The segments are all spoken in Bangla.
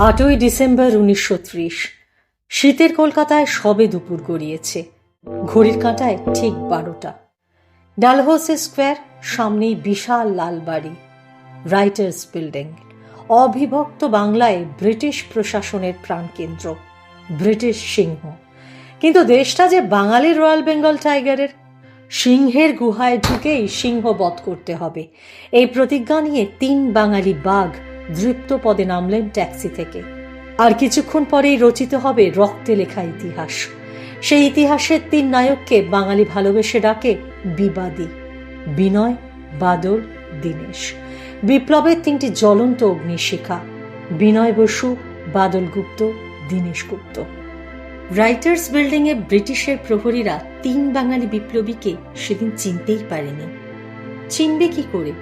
আটই ডিসেম্বর উনিশশো ত্রিশ। শীতের কলকাতায় সবে দুপুর গড়িয়েছে। ঘড়ির কাঁটায় ঠিক বারোটা। ডালহৌসি স্কোয়ার, সামনেই বিশাল লাল বাড়ি। Writers Building. অবিভক্ত বাংলায় ব্রিটিশ প্রশাসনের প্রাণকেন্দ্র। ব্রিটিশ সিংহ। কিন্তু দেশটা যে বাঙালির রয়্যাল বেঙ্গল টাইগারের, সিংহের গুহায় ঢুকেই সিংহ বধ করতে হবে। এই প্রতিজ্ঞা নিয়ে তিন বাঙালি বাঘ দৃপ্ত পদে নামলেন ট্যাক্সি থেকে। আর কিছুক্ষণ পরেই রচিত হবে রক্তে লেখা ইতিহাস। সেই ইতিহাসের তিন নায়ককে বাঙালি ভালোবেসে ডাকে বিবাদী, বিনয়, বাদল, দীনেশ। বিপ্লবের তিনটি জ্বলন্ত অগ্নিশিখা, বিনয় বসু, বাদল গুপ্ত, দীনেশ গুপ্ত। রাইটার্স বিল্ডিংয়ে ব্রিটিশের প্রহরীরা তিন বাঙালি বিপ্লবীকে সেদিন চিনতেই পারেনি। চিনবে কি করে?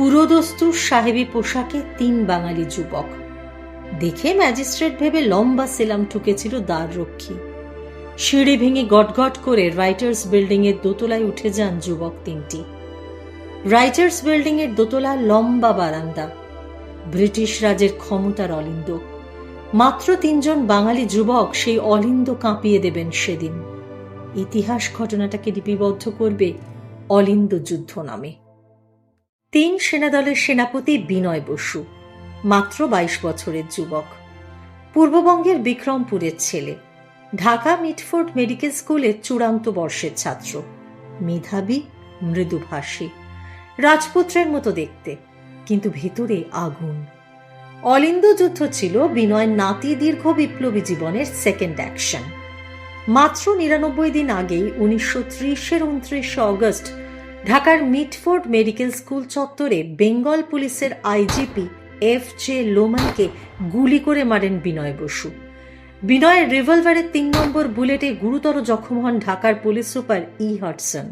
পুরোদস্তুর সাহেবী পোশাকে তিন বাঙালি যুবক। দেখে ম্যাজিস্ট্রেট ভেবে লম্বা সেলাম ঠুকেছিল দ্বাররক্ষী। সিঁড়ি ভেঙে গটগট করে রাইটার্স বিল্ডিং এর দোতলায় উঠে যান যুবক তিনটি। রাইটার্স বিল্ডিং এর দোতলা লম্বা বারান্দা। ব্রিটিশ রাজের ক্ষমতার অলিন্দ। মাত্র তিনজন বাঙালি যুবক সেই অলিন্দ কাঁপিয়ে দেবেন সেদিন। ইতিহাস ঘটনাটাকে লিপিবদ্ধ করবে অলিন্দ যুদ্ধ নামে। তিন সেনাদলের সেনাপতি বিনয় বসু, মাত্র বাইশ বছরের যুবক। পূর্ববঙ্গের বিক্রমপুরের ছেলে। ঢাকা মিটফোর্ড মেডিকেল স্কুলের চূড়ান্ত বর্ষের ছাত্র। মেধাবী, মৃদুভাষী। রাজপুত্রের মতো দেখতে, কিন্তু ভেতরে আগুন। অলিন্দ যুদ্ধ ছিল বিনয় নাতি দীর্ঘ বিপ্লবী জীবনের সেকেন্ড অ্যাকশন মাত্র নিরানব্বই দিন আগেই উনিশশো ত্রিশের উনত্রিশে অগস্ট ঢাকার মিটফোর্ড মেডিকেল স্কুল চত্বরে বেঙ্গল পুলিশের আইজিপি এফ জে লোমানকে গুলি করে মারেন বিনয় বসু। বিনয়ের রিভলভারের তিন নম্বর বুলেটে গুরুতর জখম হন ঢাকার পুলিশ সুপার ই হটসন।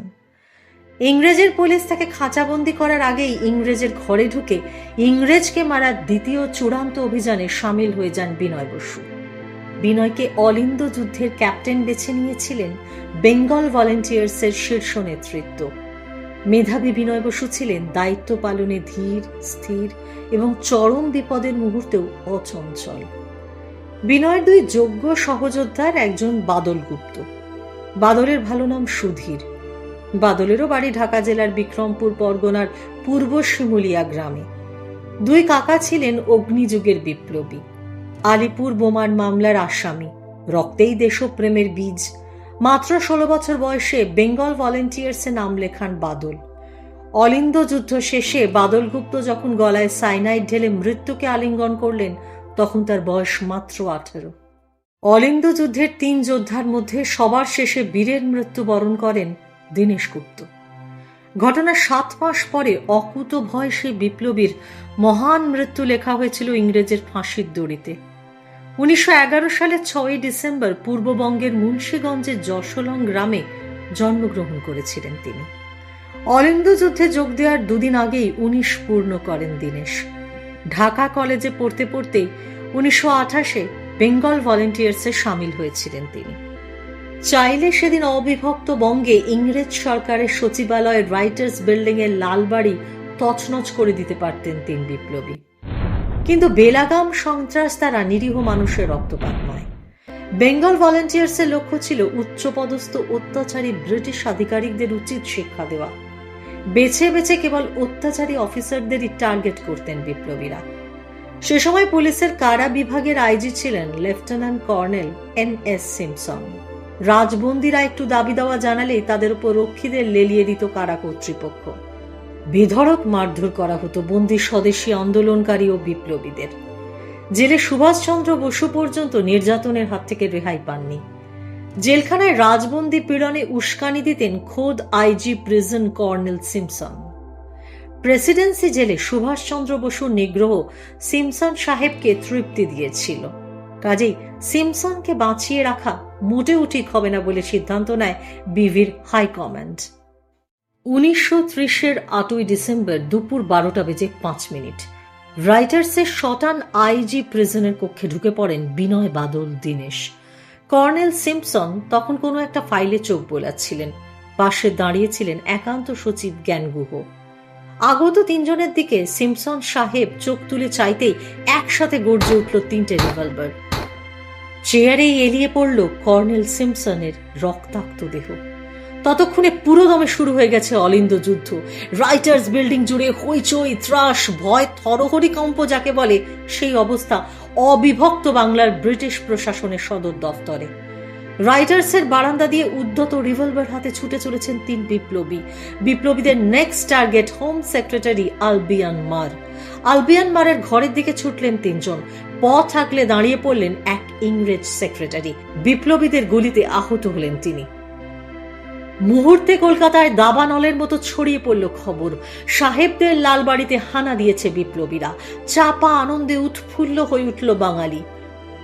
ইংরেজের পুলিশ তাকে খাঁচাবন্দি করার আগেই ইংরেজের ঘরে ঢুকে ইংরেজকে মারার দ্বিতীয় চূড়ান্ত অভিযানে সামিল হয়ে যান বিনয় বসু। বিনয়কে অলিন্দ যুদ্ধের ক্যাপ্টেন বেছে নিয়েছিলেন বেঙ্গল ভলেন্টিয়ার্সের শীর্ষ নেতৃত্ব। মেধাবী বিনয় বসু ছিলেন দায়িত্ব পালনে ধীর, স্থির এবং চরম বিপদের মুহূর্তেও অচঞ্চল। বিনয়ের দুই যোগ্য সহযোদ্ধার একজন বাদল গুপ্ত বাদলের ভালো নাম সুধীর। বাদলেরও বাড়ি ঢাকা জেলার বিক্রমপুর পরগনার পূর্ব শিমুলিয়া গ্রামে। দুই কাকা ছিলেন অগ্নিযুগের বিপ্লবী। আলিপুর বোমার মামলার আসামি। রক্তেই দেশপ্রেমের বীজ। মাত্র ষোলো বছর বয়সে বেঙ্গল ভলেন্টিয়ার্সে নাম লেখান বাদল। অলিন্দ যুদ্ধ শেষে বাদল গুপ্ত যখন গলায় সাইনাইড ঢেলে মৃত্যুকে আলিঙ্গন করলেন, তখন তার বয়স মাত্র আঠারো। অলিন্দ যুদ্ধের তিন যোদ্ধার মধ্যে সবার শেষে বীরের মৃত্যু বরণ করেন দীনেশ গুপ্ত। ঘটনার সাত মাস পরে অকুত ভয় সেই বিপ্লবীর মহান মৃত্যু লেখা হয়েছিল ইংরেজের ফাঁসির দড়িতে। উনিশশো এগারো সালের ছয়ই ডিসেম্বর পূর্ববঙ্গের মুন্সীগঞ্জের যশোলং গ্রামে জন্মগ্রহণ করেছিলেন তিনি। অলিন্দ যুদ্ধে যোগ দেওয়ার দুদিন আগেই উনিশ পূর্ণ করেন দীনেশ। ঢাকা কলেজে পড়তে পড়তে উনিশশো আঠাশে বেঙ্গল ভলেন্টিয়ার্সে সামিল হয়েছিলেন তিনি। চাইলে সেদিন অবিভক্ত বঙ্গে ইংরেজ সরকারের সচিবালয়ের রাইটার্স বিল্ডিং এর লালবাড়ি তছনছ করে দিতে পারতেন তিন বিপ্লবী। কিন্তু বেলাগাম সন্ত্রাস তারা নিরীহ মানুষের রক্তপাত নয়। বেঙ্গল ভলেন্টিয়ার্সের লক্ষ্য ছিল উচ্চপদস্থ অত্যাচারী ব্রিটিশ আধিকারিকদের উচিত শিক্ষা দেওয়া। বেছে বেছে কেবল অত্যাচারী অফিসারদেরই টার্গেট করতেন বিপ্লবীরা। সে সময় পুলিশের কারা বিভাগের আইজি ছিলেন lieutenant colonel N S Simpson. রাজবন্দিরা একটু দাবি দেওয়া জানালেই তাদের উপর রক্ষীদের লেলিয়ে দিত কারা কর্তৃপক্ষ। বেধড়ক মারধর করা হতো বন্দি স্বদেশী আন্দোলনকারী ও বিপ্লবীদের। জেলে সুভাষচন্দ্র বসু পর্যন্ত নির্যাতনের হাত থেকে রেহাই পাননি। জেলখানায় রাজবন্দি পীড়নে উস্কানি দিতেন খোদ IG prison colonel Simpson. Presidency জেলে সুভাষচন্দ্র বসুর নিগ্রহ সিমসন সাহেবকে তৃপ্তি দিয়েছিল। কাজেই সিমসনকে বাঁচিয়ে রাখা মোটেও ঠিক হবে না বলে সিদ্ধান্ত নেয় বিভির হাইকমান্ড। উনিশশো ত্রিশের আটই ডিসেম্বর দুপুর বারোটা বেজে পাঁচ মিনিট। রাইটার্সের শটান আইজি প্রিজনের কক্ষে ঢুকে পড়েন বিনয় বাদল দীনেশ। কর্নেল সিম্পসন তখন কোনো একটা ফাইলে চোখ বোলাচ্ছিলেন। পাশে দাঁড়িয়েছিলেন একান্ত সচিব জ্ঞানগুহ। আগত তিনজনের দিকে সিমসন সাহেব চোখ তুলে চাইতেই একসাথে গর্জে উঠল তিনটে রিভলভার। চেয়ারেই এলিয়ে পড়ল কর্নেল সিমসনের রক্তাক্ত দেহ। ততক্ষণে পুরোদমে শুরু হয়ে গেছে অলিন্দ যুদ্ধ। রাইটার্স বিল্ডিং জুড়ে হইচই, ত্রাস, ভয়, থরহরি কম্প যাকে বলে, সেই অবস্থা অবিভক্ত বাংলার ব্রিটিশ প্রশাসনের সদর দফতরে। রাইটার্সের বারান্দা দিয়ে উদ্ধত রিভলভার হাতে ছুটে চলেছেন তিন বিপ্লবী। বিপ্লবীদের next target home secretary Albion Marr Albion মারের ঘরের দিকে ছুটলেন তিনজন। পথ আগলে দাঁড়িয়ে পড়লেন এক ইংরেজ সেক্রেটারি বিপ্লবীদের গুলিতে আহত হলেন তিনি। মুহূর্তে কলকাতায় দাবানলের মতো ছড়িয়ে পড়ল খবর। সাহেবদের লালবাড়িতে হানা দিয়েছে বিপ্লবীরা। চাপা আনন্দে উৎফুল্ল হয়ে উঠল বাঙালি।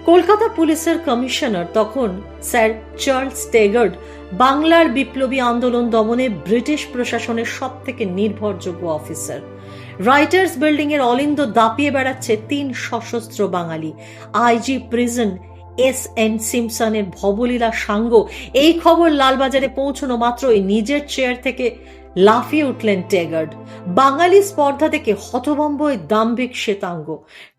কলকাতা পুলিশের কমিশনার তখন স্যার চার্লস টেগার্ড বাংলার বিপ্লবী আন্দোলন দমনে ব্রিটিশ প্রশাসনের সব থেকে নির্ভরযোগ্য অফিসার। রাইটার্স বিল্ডিং এর অলিন্দ দাপিয়ে বেড়াচ্ছে তিন সশস্ত্র বাঙালি। আইজি প্রিজন এস এন সিমসনের ভবলীলা সাঙ্গ। এই খবর লালবাজারে পৌঁছানো মাত্রই নিজের চেয়ার থেকে লাফিয়ে উঠলেন টেগার্ড। বাঙালি স্পর্ধা থেকে হতভম্ব দাম্ভিক শ্বেতাঙ্গ।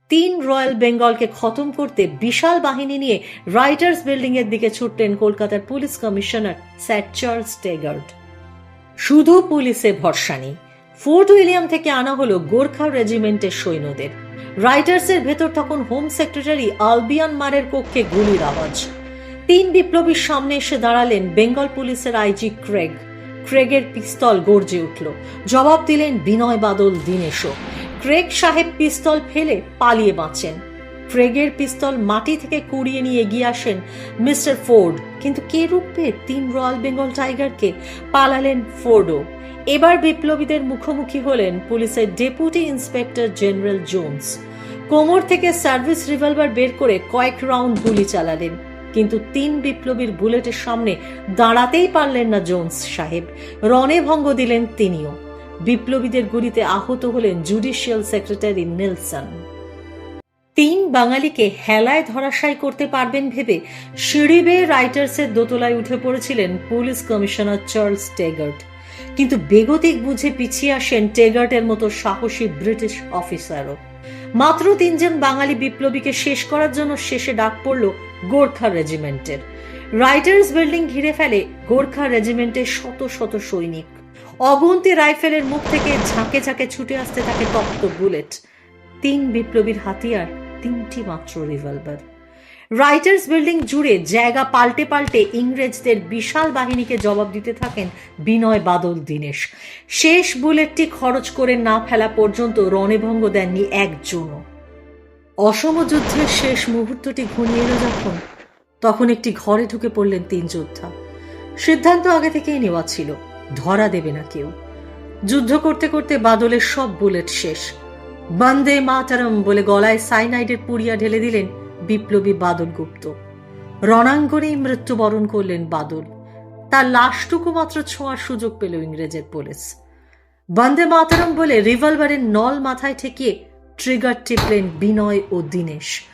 তিন রয়্যাল বেঙ্গলকে খতম করতে বিশাল বাহিনী নিয়ে রাইটার্স বিল্ডিং এর দিকে ছুটলেন কলকাতার police commissioner sir Charles Tegart. শুধু পুলিশে ভরসা নেই। ফোর্ট উইলিয়াম থেকে আনা হলো গোর্খা রেজিমেন্টের সৈন্যদের। রাইটার্সের ভেতর তখন হোম সেক্রেটারি আলবিয়ান মারের কক্ষে গুলির আওয়াজ। তিন বিপ্লবীর সামনে এসে দাঁড়ালেন বেঙ্গল পুলিশের আইজি ক্রেগ। ক্রেগের পিস্তল গর্জে উঠল। জবাব দিলেন বিনয় বাদল দীনেশও ক্রেগ সাহেব পিস্তল ফেলে পালিয়ে বাঁচেন। ক্রেগের পিস্তল মাটি থেকে কুড়িয়ে নিয়ে এগিয়ে আসেন মিস্টার ফোর্ড। কিন্তু কে রূপে তিন রয়্যাল বেঙ্গল টাইগারকে পালালেন ফোর্ডও? এবার বিপ্লবীদের মুখোমুখি হলেন পুলিশের ডেপুটি ইন্সপেক্টর জেনারেল জোন্স। কোমর থেকে সার্ভিস রিভলভার বের করে কয়েক রাউন্ড গুলি চালালেন, কিন্তু তিন বিপ্লবীর বুলেটের সামনে দাঁড়াতেই পারলেন না জোন্স সাহেব। রণে ভঙ্গ দিলেন তিনিও। বিপ্লবীদের গুলিতে আহত হলেন জুডিশিয়াল সেক্রেটারি নেলসন। তিন বাঙালিকে হেলায় ধরাশায়ী করতে পারবেন ভেবে সিঁড়ি বেয়ে রাইটার্সের দোতলায় উঠে পড়েছিলেন পুলিশ কমিশনার চার্লস টেগার্ট। কিন্তু বেগতিক বুঝে পিছিয়ে আসেন টেগার্টের মতো সাহসী ব্রিটিশ অফিসারও। মাত্র তিনজন বাঙালি বিপ্লবীকে শেষ করার জন্য শেষে ডাক পড়ল গোর্খা রেজিমেন্টের। রাইটার্স বিল্ডিং ঘিরে ফেলে গোর্খা রেজিমেন্টের শত শত সৈনিক। অগন্তি রাইফেলের মুখ থেকে ঝাঁকে ঝাঁকে ছুটে আসতে থাকে তপ্ত বুলেট। তিন বিপ্লবীর হাতিয়ার, তিনটি মাত্র রিভলভার। রাইটার্স বিল্ডিং জুড়ে জায়গা পাল্টে পাল্টে ইংরেজদের বিশাল বাহিনীকে জবাব দিতে থাকেন বিনয় বাদল দীনেশ। শেষ বুলেটটি খরচ করে না ফেলা পর্যন্ত রণেভঙ্গ দেননি একজনও। অসম যুদ্ধের শেষ মুহূর্তটি ঘনিয়ে এলো যখন, তখন একটি ঘরে ঢুকে পড়লেন তিন যোদ্ধা। সিদ্ধান্ত আগে থেকেই নেওয়া ছিল, ধরা দেবে না কেউ। যুদ্ধ করতে করতে বাদলের সব বুলেট শেষ। বন্দে মাতারম বলে গলায় সাইনাইডের পুড়িয়া ঢেলে দিলেন বিপ্লবী বাদল গুপ্ত। রণাঙ্গনেই মৃত্যুবরণ করলেন বাদল। তার লাশটুকু মাত্র ছোঁয়ার সুযোগ পেল ইংরেজের পুলিশ। বন্দে মাতারম বলে রিভলভারের নল মাথায় ঠেকিয়ে ট্রিগার টিপলেন বিনয় ও দীনেশ।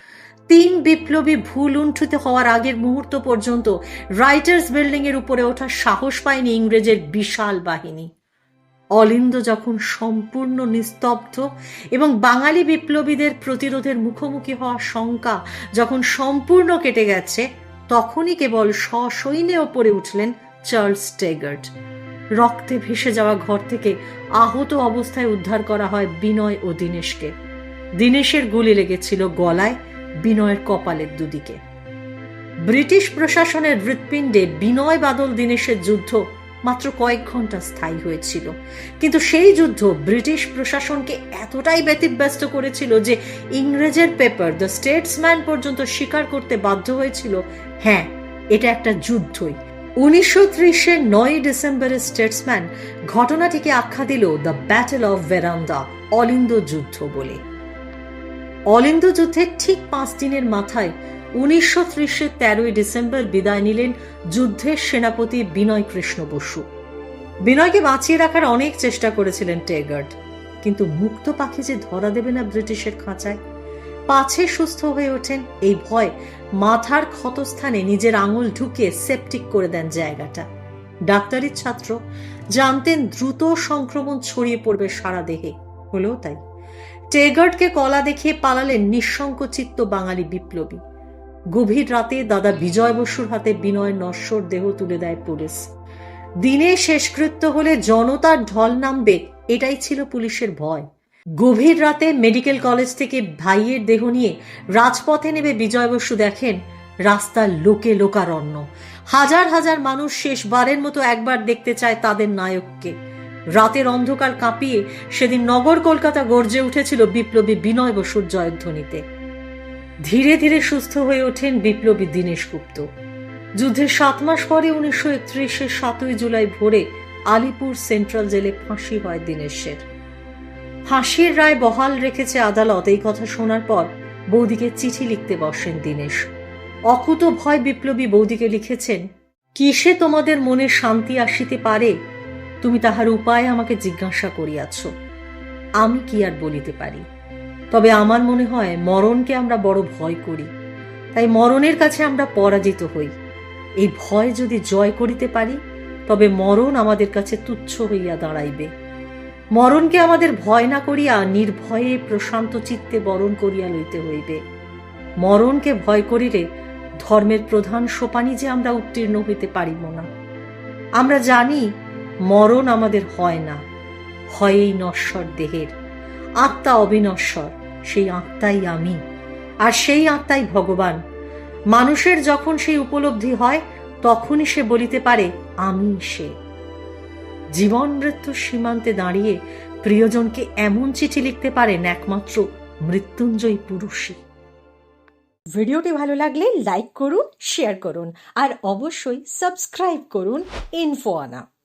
তিন বিপ্লবী ভুল উন্ঠিত হওয়ার আগের মুহূর্ত পর্যন্ত রাইটার্স বিল্ডিং এর উপরে ওঠার সাহস পায়নি ইংরেজের বিশাল বাহিনী। অলিন্দ যখন সম্পূর্ণ নিস্তব্ধ এবং বাঙালি বিপ্লবীদের প্রতিরোধের মুখোমুখি হওয়ার শঙ্কা যখন সম্পূর্ণ কেটে গেছে, তখনই কেবল সসৈন্যে ওপরে উঠলেন চার্লস টেগার্ট রক্তে ভেসে যাওয়া ঘর থেকে আহত অবস্থায় উদ্ধার করা হয় বিনয় ও দীনেশকে। দীনেশের গুলি লেগেছিল গলায়, বিনয়ের কপালের দুদিকে। ব্রিটিশ প্রশাসনের হৃৎপিণ্ডে বিনয় বাদল দীনেশের যুদ্ধ মাত্র কয়েক ঘণ্টা স্থায়ী হয়েছিল। কিন্তু সেই যুদ্ধ ব্রিটিশ প্রশাসনকে এতটাই ব্যতিব্যস্ত করেছিল যে ইংরেজের পেপার দ্য স্টেটসম্যান পর্যন্ত স্বীকার করতে বাধ্য হয়েছিল হ্যাঁ এটা একটা যুদ্ধই। উনিশশো ত্রিশের নয় ডিসেম্বরের স্টেটসম্যান ঘটনাটিকে আখ্যা দিল দ্য ব্যাটেল অফ ভেরান্দা, অলিন্দ যুদ্ধ বলে। অলিন্দ যুদ্ধের ঠিক পাঁচ দিনের মাথায় উনিশশো ত্রিশের তেরোই ডিসেম্বর বিদায় নিলেন যুদ্ধের সেনাপতি বিনয় কৃষ্ণ বসু। বিনয়কে বাঁচিয়ে রাখার অনেক চেষ্টা করেছিলেন টেগার্ড, কিন্তু মুক্ত পাখি যে ধরা দেবে না ব্রিটিশের খাঁচায়, পাছে সুস্থ হয়ে ওঠেন, এই ভয় মাথার ক্ষতস্থানে নিজের আঙুল ঢুকিয়ে সেপটিক করে দেন জায়গাটা। ডাক্তারির ছাত্র, জানতেন দ্রুত সংক্রমণ ছড়িয়ে পড়বে সারা দেহে, হলেও তাই। টেগার্ডকে কলা দেখিয়ে পালালেন নিঃসংকচিত্ত বাঙালি বিপ্লবী। গভীর রাতে দাদা বিজয় বসুর হাতে বিনয় নশ্বর দেহ তুলে দেয় পুলিশ। দিনে শেষকৃত্য হলে জনতার ঢল নামবে, এটাই ছিল পুলিশের ভয়। গভীর রাতে মেডিকেল কলেজ থেকে ভাইয়ের দেহ নিয়ে রাজপথে নেমে বিজয় বসু দেখেন, রাস্তার লোকে লোকারণ্য। হাজার হাজার মানুষ শেষবারের মতো একবার দেখতে চায় তাদের নায়ককে। রাতের অন্ধকার কাঁপিয়ে সেদিন নগর কলকাতা গর্জে উঠেছিল বিপ্লবী বিনয় বসুর জয়ধ্বনিতে। ধীরে ধীরে সুস্থ হয়ে ওঠেন বিপ্লবী দীনেশ গুপ্ত। যুদ্ধের সাত মাস পরে উনিশশো একত্রিশের সাতই জুলাই ভোরে আলিপুর সেন্ট্রাল জেলে ফাঁসি হয় দীনেশের। ফাঁসির রায় বহাল রেখেছে আদালত, এই কথা শোনার পর বৌদিকে চিঠি লিখতে বসেন দীনেশ। অকুত ভয় বিপ্লবী বৌদিকে লিখেছেন, কিসে তোমাদের মনে শান্তি আসিতে পারে? তুমি তাহার উপায় আমাকে জিজ্ঞাসা করিয়াছ। আমি কি আর বলিতে পারি? তবে আমার মনে হয় মরণকে আমরা বড় ভয় করি। তাই মরণের কাছে আমরা পরাজিত হই। এই ভয় যদি জয় করিতে পারি, তবে মরণ আমাদের কাছে তুচ্ছ হইয়া দাঁড়াইবে। মরণকে আমাদের ভয় না করিয়া নির্ভয়ে প্রশান্ত চিত্তে বরণ করিয়া লইতে হইবে। মরণকে ভয় করিলে ধর্মের প্রধান সোপানি যে আমরা উত্তীর্ণ হইতে পারিব না। আমরা জানি মরণ আমাদের হয় না হয় এই নশ্বর দেহের। আত্মা অবিনশ্বর। সেই আত্মাই আমি। আর সেই আত্মাই ভগবান। মানুষের যখন সেই উপলব্ধি হয়, তখনই সে বলিতে পারে, আমি সে। জীবন মৃত্যুর সীমান্তে দাঁড়িয়ে প্রিয়জনকে এমন চিঠি লিখতে পারেন একমাত্র মৃত্যুঞ্জয়ী পুরুষই। ভিডিওটি ভালো লাগলে লাইক করুন, শেয়ার করুন, আর অবশ্যই সাবস্ক্রাইব করুন ইনফো আনা